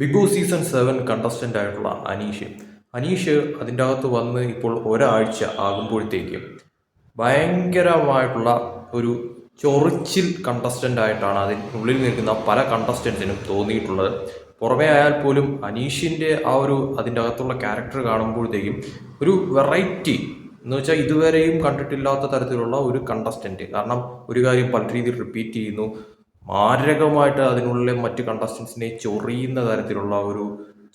Bigg Boss season seven contestant ആയിട്ടുള്ള അനീഷ്. അനീഷ് അതിന്റെ അകത്ത് വന്ന് ഇപ്പോൾ ഒരാഴ്ച ആകുമ്പോഴത്തേക്കും ഭയങ്കരമായിട്ടുള്ള ഒരു ചൊറിച്ചിൽ കണ്ടസ്റ്റന്റ് ആയിട്ടാണ് അതിനുള്ളിൽ നിൽക്കുന്ന പല കണ്ടസ്റ്റൻസിനും തോന്നിയിട്ടുള്ളത്. പുറമേ ആയാൽ പോലും അനീഷിന്റെ ആ ഒരു അതിന്റെ അകത്തുള്ള ക്യാരക്ടർ കാണുമ്പോഴത്തേക്കും ഒരു വെറൈറ്റി എന്ന് വെച്ചാൽ ഇതുവരെയും കണ്ടിട്ടില്ലാത്ത തരത്തിലുള്ള ഒരു കണ്ടസ്റ്റന്റ് കാരണം ഒരു കാര്യം പല രീതിയിൽ റിപ്പീറ്റ് ചെയ്യുന്നു. മാരകമായിട്ട് അതിനുള്ളിലെ മറ്റ് കണ്ടസ്റ്റൻസിനെ ചൊറിയുന്ന തരത്തിലുള്ള ഒരു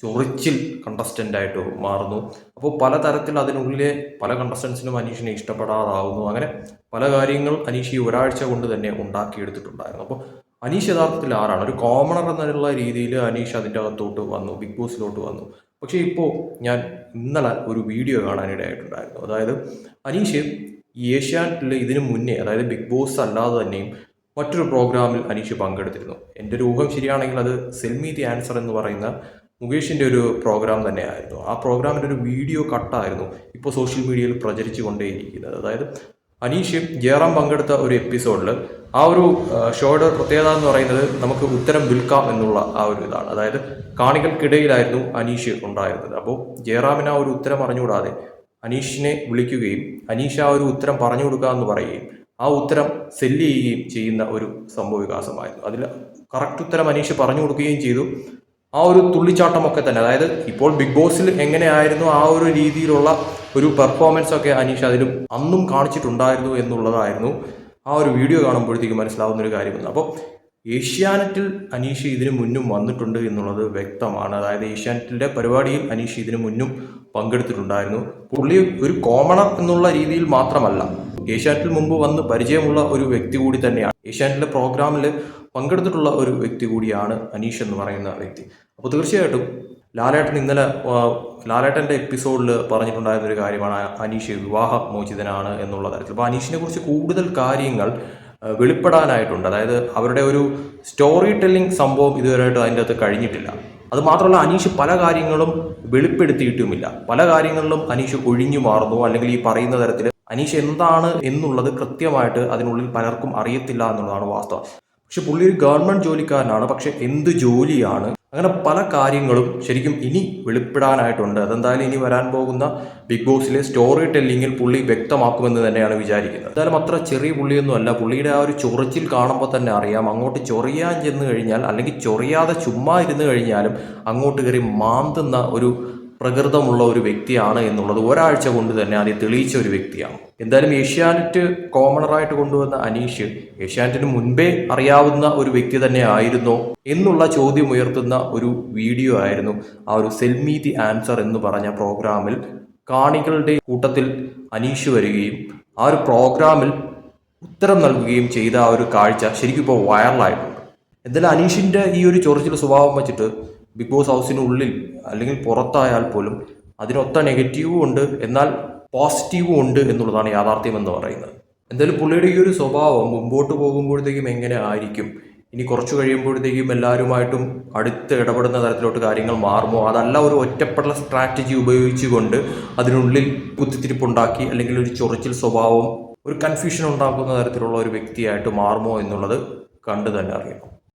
ചൊറിച്ചിൽ കണ്ടസ്റ്റന്റ് ആയിട്ട് മാറുന്നു. അപ്പോൾ പലതരത്തിൽ അതിനുള്ളിലെ പല കണ്ടസ്റ്റൻസിനും അനീഷിനെ ഇഷ്ടപ്പെടാതാവുന്നു. അങ്ങനെ പല കാര്യങ്ങൾ അനീഷ് ഈ ഒരാഴ്ച കൊണ്ട് തന്നെ ഉണ്ടാക്കിയെടുത്തിട്ടുണ്ടായിരുന്നു. അപ്പോൾ അനീഷ് യഥാർത്ഥത്തിൽ ആരാണ്? ഒരു കോമണർ എന്നുള്ള രീതിയിൽ അനീഷ് അതിന്റെ അകത്തോട്ട് വന്നു ബിഗ് ബോസിലോട്ട് വന്നു. പക്ഷേ ഇപ്പോൾ ഞാൻ ഇന്നലെ ഒരു വീഡിയോ കാണാനിടയായിട്ടുണ്ടായിരുന്നു അതായത് അനീഷ് ഏഷ്യാനെറ്റിൽ ഇതിനു മുന്നേ അതായത് ബിഗ് ബോസ് അല്ലാതെ തന്നെയും മറ്റൊരു പ്രോഗ്രാമിൽ അനീഷ് പങ്കെടുത്തിരുന്നു. എന്റെ ഒരു ഊഹം ശരിയാണെങ്കിൽ അത് സെൽമി ദി ആൻസർ എന്ന് പറയുന്ന മുകേഷിന്റെ ഒരു പ്രോഗ്രാം തന്നെയായിരുന്നു. ആ പ്രോഗ്രാമിന്റെ ഒരു വീഡിയോ കട്ടായിരുന്നു ഇപ്പോൾ സോഷ്യൽ മീഡിയയിൽ പ്രചരിച്ചു കൊണ്ടേയിരിക്കുന്നത്. അതായത് അനീഷ് ജയറാം പങ്കെടുത്ത ഒരു എപ്പിസോഡിൽ ആ ഒരു ഷോയുടെ പ്രത്യേകത എന്ന് പറയുന്നത് നമുക്ക് ഉത്തരം വിൽക്കാം എന്നുള്ള ആ ഒരു ഇതാണ്. അതായത് കാണികൾക്കിടയിലായിരുന്നു അനീഷ് ഉണ്ടായിരുന്നത്. അപ്പോൾ ജയറാമിന് ആ ഒരു ഉത്തരം അറിഞ്ഞുകൂടാതെ അനീഷിനെ വിളിക്കുകയും അനീഷ് ആ ഒരു ഉത്തരം പറഞ്ഞു കൊടുക്കുക എന്ന് പറയുകയും ആ ഉത്തരം സെല്ല് ചെയ്യുകയും ചെയ്യുന്ന ഒരു സംഭവ വികാസമായിരുന്നു. അതിൽ കറക്റ്റ് ഉത്തരം അനീഷ് പറഞ്ഞു കൊടുക്കുകയും ചെയ്തു. ആ ഒരു തുള്ളിച്ചാട്ടമൊക്കെ തന്നെ അതായത് ഇപ്പോൾ ബിഗ് ബോസിൽ എങ്ങനെയായിരുന്നു ആ ഒരു രീതിയിലുള്ള ഒരു പെർഫോമൻസ് ഒക്കെ അനീഷ് അതിലും അന്നും കാണിച്ചിട്ടുണ്ടായിരുന്നു എന്നുള്ളതായിരുന്നു ആ ഒരു വീഡിയോ കാണുമ്പോഴത്തേക്ക് മനസ്സിലാവുന്ന ഒരു കാര്യമെന്ന് അപ്പോൾ ഏഷ്യാനെറ്റിൽ അനീഷ് ഇതിനു മുന്നും വന്നിട്ടുണ്ട് എന്നുള്ളത് വ്യക്തമാണ്. അതായത് ഏഷ്യാനെറ്റിന്റെ പരിപാടിയിൽ അനീഷ് ഇതിനു മുന്നും പങ്കെടുത്തിട്ടുണ്ടായിരുന്നു. പുള്ളി ഒരു കോമണർ എന്നുള്ള രീതിയിൽ മാത്രമല്ല ഏഷ്യാനെറ്റിൽ മുമ്പ് വന്ന് പരിചയമുള്ള ഒരു വ്യക്തി കൂടി തന്നെയാണ്. ഏഷ്യാനെറ്റിലെ പ്രോഗ്രാമിൽ പങ്കെടുത്തിട്ടുള്ള ഒരു വ്യക്തി കൂടിയാണ് അനീഷ് എന്ന് പറയുന്ന വ്യക്തി. അപ്പോൾ തീർച്ചയായിട്ടും ലാലേട്ടൻ ഇന്നലെ ലാലേട്ടന്റെ എപ്പിസോഡിൽ പറഞ്ഞിട്ടുണ്ടായിരുന്ന ഒരു കാര്യമാണ് അനീഷ് വിവാഹ മോചിതനാണ് എന്നുള്ള തരത്തിൽ. അപ്പോൾ അനീഷിനെ കുറിച്ച് കൂടുതൽ കാര്യങ്ങൾ വെളിപ്പെടാനായിട്ടുണ്ട്. അതായത് അവരുടെ ഒരു സ്റ്റോറി ടെല്ലിംഗ് സംഭവം ഇതുവരെയായിട്ട് അതിന്റെ അകത്ത് കഴിഞ്ഞിട്ടില്ല. അത് മാത്രമല്ല അനീഷ് പല കാര്യങ്ങളും വെളിപ്പെടുത്തിയിട്ടുമില്ല. പല കാര്യങ്ങളിലും അനീഷ് ഒഴിഞ്ഞു മാറുന്നു അല്ലെങ്കിൽ ഈ പറയുന്ന തരത്തിൽ അനീഷ് എന്താണ് എന്നുള്ളത് കൃത്യമായിട്ട് അതിനുള്ളിൽ പലർക്കും അറിയത്തില്ല എന്നുള്ളതാണ് വാസ്തവം. പക്ഷെ പുള്ളി ഒരു ഗവൺമെന്റ് ജോലിക്കാരനാണ് പക്ഷെ എന്ത് ജോലിയാണ്? അങ്ങനെ പല കാര്യങ്ങളും ശരിക്കും ഇനി വെളിപ്പെടാനായിട്ടുണ്ട്. അതെന്തായാലും ഇനി വരാൻ പോകുന്ന ബിഗ് ബോസിലെ സ്റ്റോറി ടെല്ലിങ്ങിൽ പുള്ളി വ്യക്തമാക്കുമെന്ന് തന്നെയാണ് വിചാരിക്കുന്നത്. എന്തായാലും അത്ര ചെറിയ പുള്ളിയൊന്നും അല്ല പുള്ളിയുടെ ആ ഒരു ചൊറിച്ചിൽ കാണുമ്പോൾ തന്നെ അറിയാം. അങ്ങോട്ട് ചൊറിയാൻ ചെന്ന് കഴിഞ്ഞാൽ അല്ലെങ്കിൽ ചൊറിയാതെ ചുമ്മാ ഇരുന്ന് കഴിഞ്ഞാലും അങ്ങോട്ട് കയറി മാന്തുന്ന ഒരു പ്രകൃതമുള്ള ഒരു വ്യക്തിയാണ് എന്നുള്ളത് ഒരാഴ്ച കൊണ്ട് തന്നെ അത് തെളിയിച്ച ഒരു വ്യക്തിയാണ്. എന്തായാലും ഏഷ്യാനെറ്റ് കോമണറായിട്ട് കൊണ്ടുവന്ന അനീഷ് ഏഷ്യാനെറ്റിന് മുൻപേ അറിയാവുന്ന ഒരു വ്യക്തി തന്നെ ആയിരുന്നോ എന്നുള്ള ചോദ്യം ഉയർത്തുന്ന ഒരു വീഡിയോ ആയിരുന്നു ആ ഒരു സെൽമി ദി ആൻസർ എന്ന് പറഞ്ഞ പ്രോഗ്രാമിൽ കാണികളുടെ കൂട്ടത്തിൽ അനീഷ് വരികയും ആ ഒരു പ്രോഗ്രാമിൽ ഉത്തരം നൽകുകയും ചെയ്ത ആ ഒരു കാഴ്ച ശരിക്കും ഇപ്പോൾ വൈറലായിട്ടുണ്ട്. എന്തായാലും അനീഷിന്റെ ഈ ഒരു ചൊറിച്ചിൽ സ്വഭാവം വെച്ചിട്ട് ബിഗ് ബോസ് ഹൗസിനുള്ളിൽ അല്ലെങ്കിൽ പുറത്തായാൽ പോലും അതിനൊത്ത നെഗറ്റീവും ഉണ്ട് എന്നാൽ പോസിറ്റീവും ഉണ്ട് എന്നുള്ളതാണ് യാഥാർത്ഥ്യം എന്ന് പറയുന്നത്. എന്തായാലും പുള്ളിയുടെ ഈ ഒരു സ്വഭാവം മുമ്പോട്ട് പോകുമ്പോഴത്തേക്കും എങ്ങനെ ആയിരിക്കും? ഇനി കുറച്ച് കഴിയുമ്പോഴത്തേക്കും എല്ലാവരുമായിട്ടും അടുത്ത് ഇടപെടുന്ന തരത്തിലോട്ട് കാര്യങ്ങൾ മാറുമോ? അതല്ല ഒരു ഒറ്റപ്പെട്ട സ്ട്രാറ്റജി ഉപയോഗിച്ചുകൊണ്ട് അതിനുള്ളിൽ കുത്തിത്തിരിപ്പുണ്ടാക്കി അല്ലെങ്കിൽ ഒരു ചൊറിച്ചിൽ സ്വഭാവം ഒരു കൺഫ്യൂഷൻ ഉണ്ടാക്കുന്ന തരത്തിലുള്ള ഒരു വ്യക്തിയായിട്ട് മാറുമോ എന്നുള്ളത് കണ്ടു തന്നെ അറിയണം.